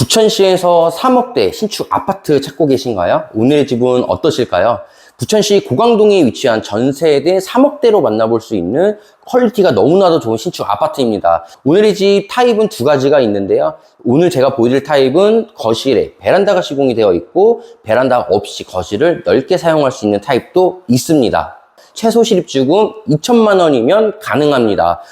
부천시에서 3억대 신축 아파트 찾고 계신가요? 오늘의 집은 어떠실까요? 부천시 고강동에 위치한 전세대 3억대로 만나볼 수 있는 퀄리티가 너무나도 좋은 신축 아파트입니다. 오늘의 집 타입은 두 가지가 있는데요. 오늘 제가 보여드릴 타입은 거실에 베란다가 시공이 되어 있고 베란다 없이 거실을 넓게 사용할 수 있는 타입도 있습니다. 최소 실입주금 2천만 원이면 가능합니다.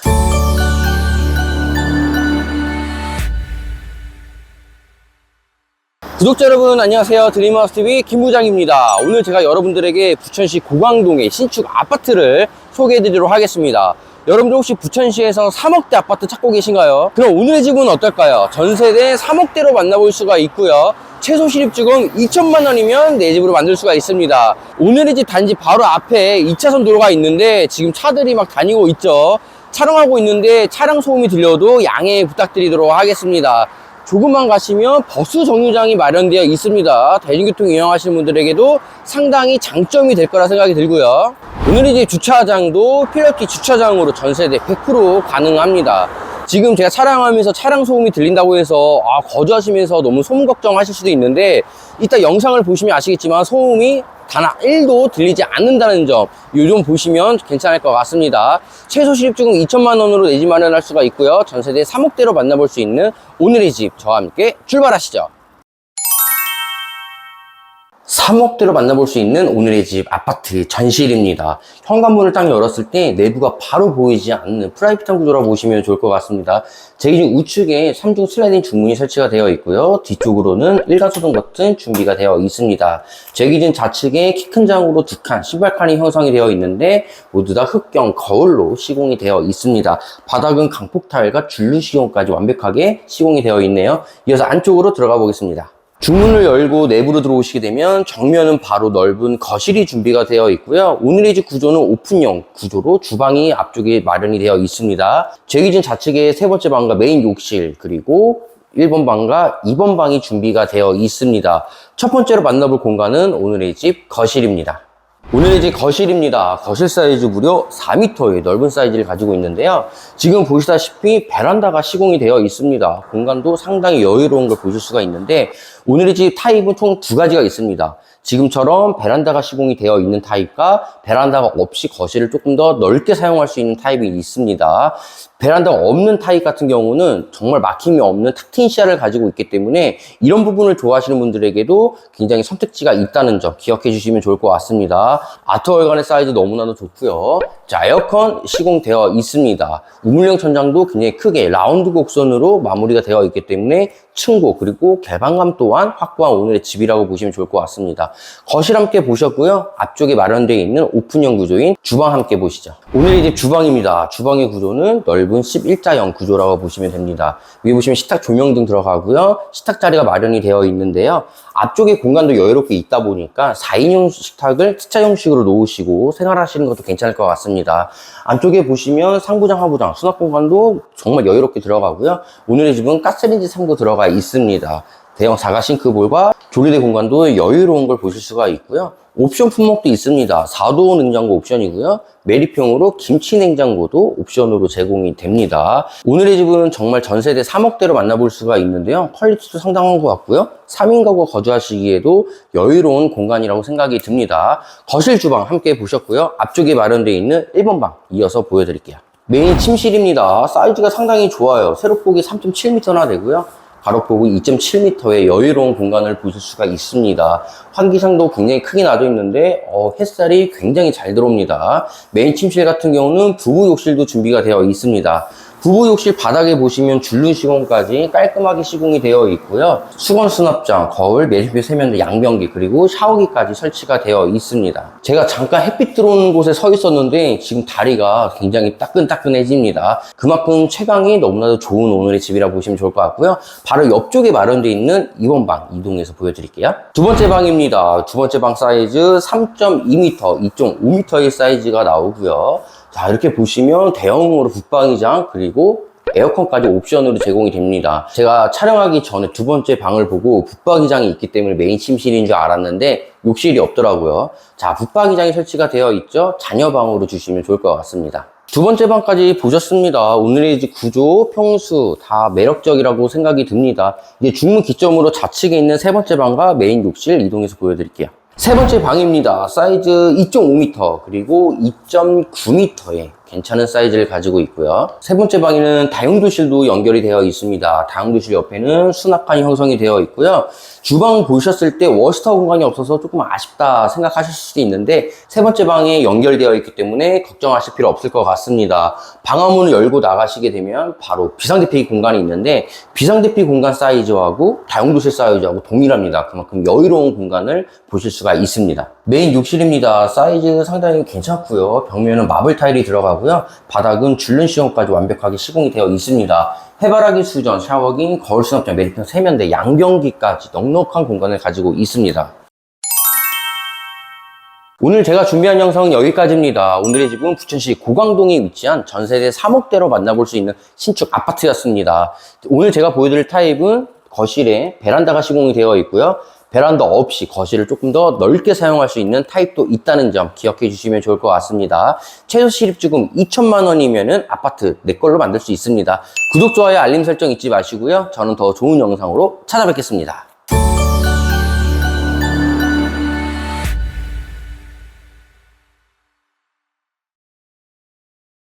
구독자 여러분 안녕하세요. 드림하우스TV 김부장입니다. 오늘 제가 여러분들에게 부천시 고강동의 신축 아파트를 소개해 드리도록 하겠습니다. 여러분들 혹시 부천시에서 3억대 아파트 찾고 계신가요? 그럼 오늘의 집은 어떨까요? 전세대 3억대로 만나볼 수가 있고요. 최소 실입주금 2천만 원이면 내 집으로 만들 수가 있습니다. 오늘의 집 단지 바로 앞에 2차선 도로가 있는데 지금 차들이 막 다니고 있죠. 촬영하고 있는데 차량 소음이 들려도 양해 부탁드리도록 하겠습니다 조금만 가시면 버스 정류장이 마련되어 있습니다. 대중교통 이용하시는 분들에게도 상당히 장점이 될 거라 생각이 들고요. 오늘 이제 주차장도 필러티 주차장으로 전세대 100% 가능합니다. 지금 제가 촬영하면서 차량 소음이 들린다고 해서 아, 거주하시면서 너무 소음 걱정하실 수도 있는데 이따 영상을 보시면 아시겠지만 소음이 단 1도 들리지 않는다는 점, 요점 보시면 괜찮을 것 같습니다. 최소 실입주금 2천만 원으로 내집 마련할 수가 있고요. 전세대 3억대로 만나볼 수 있는 오늘의 집, 저와 함께 출발하시죠. 3억대로 만나볼 수 있는 오늘의 집 아파트 전실입니다. 현관문을 딱 열었을 때 내부가 바로 보이지 않는 프라이빗한 구조라고 보시면 좋을 것 같습니다. 제 기준 우측에 3중 슬라이딩 중문이 설치가 되어 있고요. 뒤쪽으로는 일가소등 버튼 준비가 되어 있습니다. 제 기준 좌측에 키 큰 장으로 두 칸, 신발칸이 형성이 되어 있는데 모두 다 흑경 거울로 시공이 되어 있습니다. 바닥은 강폭 타일과 줄루 시공까지 완벽하게 시공이 되어 있네요. 이어서 안쪽으로 들어가 보겠습니다. 중문을 열고 내부로 들어오시게 되면 정면은 바로 넓은 거실이 준비가 되어 있고요. 오늘의 집 구조는 오픈형 구조로 주방이 앞쪽에 마련이 되어 있습니다. 제 기준 좌측에 세 번째 방과 메인 욕실 그리고 1번 방과 2번 방이 준비가 되어 있습니다. 첫 번째로 만나볼 공간은 오늘의 집 거실입니다. 오늘의 집 거실입니다. 거실 사이즈 무려 4m의 넓은 사이즈를 가지고 있는데요. 지금 보시다시피 베란다가 시공이 되어 있습니다. 공간도 상당히 여유로운 걸 보실 수가 있는데 오늘의 집 타입은 총 두 가지가 있습니다. 지금처럼 베란다가 시공이 되어 있는 타입과 베란다가 없이 거실을 조금 더 넓게 사용할 수 있는 타입이 있습니다. 베란다가 없는 타입 같은 경우는 정말 막힘이 없는 탁 트인 시야를 가지고 있기 때문에 이런 부분을 좋아하시는 분들에게도 굉장히 선택지가 있다는 점 기억해 주시면 좋을 것 같습니다. 아트 월간의 사이즈 너무나도 좋고요. 자, 에어컨 시공되어 있습니다. 우물형 천장도 굉장히 크게 라운드 곡선으로 마무리가 되어 있기 때문에 층고 그리고 개방감 또한 확보한 오늘의 집이라고 보시면 좋을 것 같습니다. 거실 함께 보셨고요. 앞쪽에 마련되어 있는 오픈형 구조인 주방 함께 보시죠. 오늘의 집 주방입니다. 주방의 구조는 넓은 11자형 구조라고 보시면 됩니다. 위에 보시면 식탁 조명등 들어가고요. 식탁 자리가 마련이 되어 있는데요. 앞쪽에 공간도 여유롭게 있다 보니까 4인용 식탁을 T자 형식으로 놓으시고 생활하시는 것도 괜찮을 것 같습니다. 안쪽에 보시면 상부장, 하부장, 수납 공간도 정말 여유롭게 들어가고요. 오늘의 집은 가스레인지 3구 들어가 있습니다. 대형 사과 싱크볼과 조리대 공간도 여유로운 걸 보실 수가 있고요. 옵션 품목도 있습니다. 4도 냉장고 옵션이고요. 매립형으로 김치 냉장고도 옵션으로 제공이 됩니다. 오늘의 집은 정말 전세대 3억대로 만나볼 수가 있는데요. 퀄리티도 상당한 것 같고요. 3인 가구 거주하시기에도 여유로운 공간이라고 생각이 듭니다. 거실 주방 함께 보셨고요. 앞쪽에 마련되어 있는 1번 방 이어서 보여드릴게요. 메인 침실입니다. 사이즈가 상당히 좋아요. 세로폭이 3.7m나 되고요. 가로폭이 2.7m의 여유로운 공간을 보실 수가 있습니다. 환기상도 굉장히 크게 놔져 있는데 어, 햇살이 굉장히 잘 들어옵니다. 메인 침실 같은 경우는 부부 욕실도 준비가 되어 있습니다. 부부 욕실 바닥에 보시면 줄눈 시공까지 깔끔하게 시공이 되어 있고요. 수건 수납장, 거울, 매립표 세면대, 양변기 그리고 샤워기까지 설치가 되어 있습니다. 제가 잠깐 햇빛 들어오는 곳에 서 있었는데 지금 다리가 굉장히 따끈따끈해집니다. 그만큼 최강이 너무나도 좋은 오늘의 집이라 보시면 좋을 것 같고요. 바로 옆쪽에 마련되어 있는 2번 방 이동해서 보여드릴게요. 두 번째 방입니다. 두 번째 방 사이즈 3.2m, 2.5m의 사이즈가 나오고요. 자, 이렇게 보시면 대형으로 붙방이장 그리고 에어컨까지 옵션으로 제공이 됩니다. 제가 촬영하기 전에 두 번째 방을 보고 붙박이장이 있기 때문에 메인 침실인 줄 알았는데 욕실이 없더라고요. 자, 붙박이장이 설치가 되어 있죠. 자녀방으로 주시면 좋을 것 같습니다. 두 번째 방까지 보셨습니다. 오늘의 집 구조, 평수 다 매력적이라고 생각이 듭니다. 이제 중문 기점으로 좌측에 있는 세 번째 방과 메인 욕실 이동해서 보여드릴게요. 세 번째 방입니다. 사이즈 2.5m 그리고 2.9m의 괜찮은 사이즈를 가지고 있고요. 세 번째 방에는 다용도실도 연결이 되어 있습니다. 다용도실 옆에는 수납칸이 형성이 되어 있고요. 주방 보셨을 때 워시터 공간이 없어서 조금 아쉽다 생각하실 수도 있는데 세 번째 방에 연결되어 있기 때문에 걱정하실 필요 없을 것 같습니다. 방화문을 열고 나가시게 되면 바로 비상대피 공간이 있는데 비상대피 공간 사이즈하고 다용도실 사이즈하고 동일합니다. 그만큼 여유로운 공간을 보실 수가 있습니다. 메인 욕실입니다. 사이즈 상당히 괜찮고요. 벽면은 마블 타일이 들어가고요. 바닥은 줄눈 시공까지 완벽하게 시공이 되어 있습니다. 해바라기 수전, 샤워기, 거울 수납장, 메리평 세면대, 양변기까지 넉넉한 공간을 가지고 있습니다. 오늘 제가 준비한 영상은 여기까지입니다. 오늘의 집은 부천시 고강동에 위치한 전세대 3억대로 만나볼 수 있는 신축 아파트였습니다. 오늘 제가 보여드릴 타입은 거실에 베란다가 시공이 되어 있고요. 베란다 없이 거실을 조금 더 넓게 사용할 수 있는 타입도 있다는 점 기억해 주시면 좋을 것 같습니다. 최소 실입주금 2천만 원이면은 아파트 내 걸로 만들 수 있습니다. 구독, 좋아요, 알림 설정 잊지 마시고요. 저는 더 좋은 영상으로 찾아뵙겠습니다.